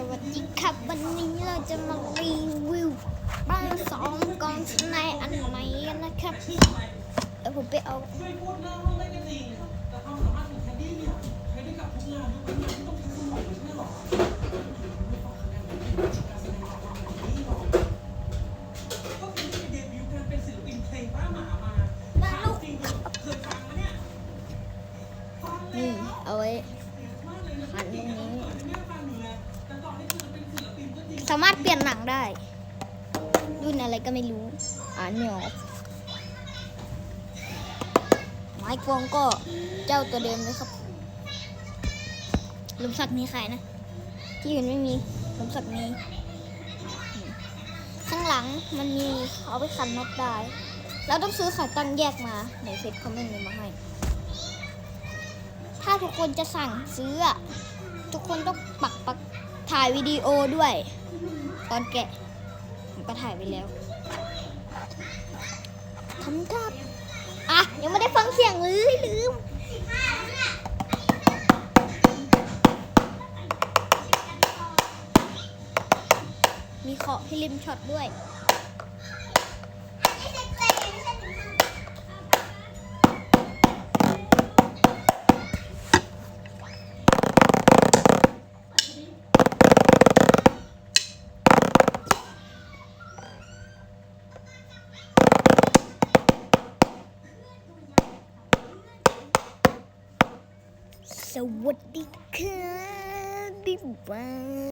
สวัสดีครับ วันนี้เราจะมารีวิวบ้านสองกองชนในอันใหม่กันนะครับเดี๋ยวผมไปเอาช่วยพูดเองห้องได้ก็จริงแต่ความสามารถของแคนดี้เนี่ยใช้ได้กับทุกงานทุกงานที่ต้องใช้สมองไม่ใช่หม่ฟังคะแนนเลยการแสดงความเป็นแคนดี้หรอก็คือที่เดบิวต์การเป็นศิลปินเพลงป้าหมามาจริงเคยฟังไหมเนี่ยนี่เอาไว้หันตรงนี้ สามารถเปลี่ยนหนังได้ รุ่นอะไรก็ไม่รู้ อ่านไม่ออกไม้กวงก็เจ้าตัวเดิมเลยครับลมสักมีขายนะ ที่อื่นไม่มีลมสักมีนี่ข้างหลังมันมีเอาไปขันน็อตได้เราต้องซื้อขาตั้งแยกมา ในเซ็ตเขาไม่มีมาให้ ถ้าทุกคนจะสั่งซื้อ ทุกคนต้องปักปักถ่ายวิดีโอด้วย ตอนแกะผมก็ถ่ายไปแล้วทำท่าอะ ยังไม่ได้ฟังเสียงเลยลืมมีเคาะให้ริมช็อตด้วย สวัสดีค่ะบ๊ายบาย